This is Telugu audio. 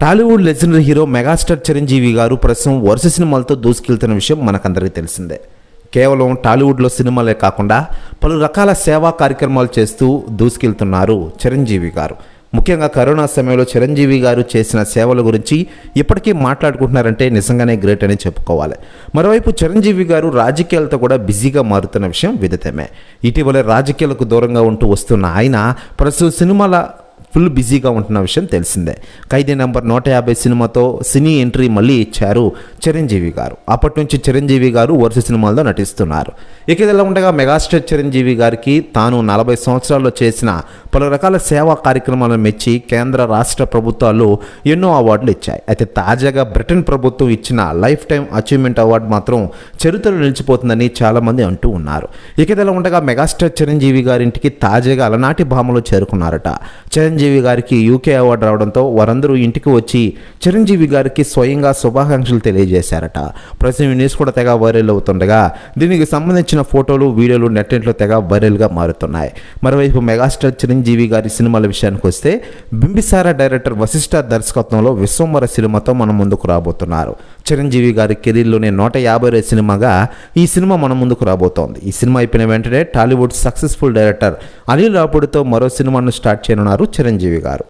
Tollywood legendary hero megastar Chiranjeevi garu ప్రస్తుతం వరుస సినిమాలతో దూసుకెళ్తున్న విషయం మనకందరికీ తెలిసిందే. కేవలం టాలీవుడ్లో సినిమాలే కాకుండా పలు రకాల సేవా కార్యక్రమాలు చేస్తూ దూసుకెళ్తున్నారు చిరంజీవి గారు. ముఖ్యంగా కరోనా సమయంలో చిరంజీవి గారు చేసిన సేవల గురించి ఇప్పటికీ మాట్లాడుకుంటున్నారంటే నిజంగానే గ్రేట్ అని చెప్పుకోవాలి. మరోవైపు చిరంజీవి గారు రాజకీయాలతో కూడా బిజీగా మారుతున్న విషయం విదితమే. ఇటీవల రాజకీయాలకు దూరంగా ఉంటూ వస్తున్న ఆయన ప్రస్తుతం సినిమాల ఫుల్ బిజీగా ఉంటున్న విషయం తెలిసిందే. ఖైదీ నెంబర్ నూట యాభై సినిమాతో సినీ ఎంట్రీ మళ్ళీ ఇచ్చారు చిరంజీవి గారు. అప్పటి నుంచి చిరంజీవి గారు వరుస సినిమాల్లో నటిస్తున్నారు. ఇక ఇదిలా ఉండగా మెగాస్టార్ చిరంజీవి గారికి తాను నలభై సంవత్సరాల్లో చేసిన పలు రకాల సేవా కార్యక్రమాలను మెచ్చి కేంద్ర రాష్ట్ర ప్రభుత్వాలు ఎన్నో అవార్డులు ఇచ్చాయి. అయితే తాజాగా బ్రిటన్ ప్రభుత్వం ఇచ్చిన లైఫ్ టైం అచీవ్మెంట్ అవార్డు మాత్రం చరిత్రలో నిలిచిపోతుందని చాలామంది అంటూ ఉన్నారు. ఇక ఇదిలా ఉండగా మెగాస్టార్ చిరంజీవి గారింటికి తాజాగా అలనాటి భామలో చేరుకున్నారట. చిరంజీవి గారికి యూకే అవార్డు రావడంతో వారందరూ ఇంటికి వచ్చి చిరంజీవి గారికి స్వయంగా శుభాకాంక్షలు తెలియజేశారట. ప్రస్తుతం న్యూస్ కూడా తెగ వైరల్ అవుతుండగా దీనికి సంబంధించిన ఫోటోలు వీడియోలు నెట్లో తెగ వైరల్గా మారుతున్నాయి. మరోవైపు మెగాస్టార్ చిరంజీవి గారి సినిమాల విషయానికి వస్తే బింబిసార డైరెక్టర్ వశిష్ఠ దర్శకత్వంలో విశ్వంవర సినిమాతో మన ముందుకు రాబోతున్నారు. చిరంజీవి గారి కెరీర్లోనే నూట యాభై సినిమాగా ఈ సినిమా మన ముందుకు రాబోతోంది. ఈ సినిమా అయిపోయిన వెంటనే టాలీవుడ్ సక్సెస్ఫుల్ డైరెక్టర్ అనిల్ రాపుడితో మరో సినిమాను స్టార్ట్ చేయనున్నారు చిరంజీవి గారు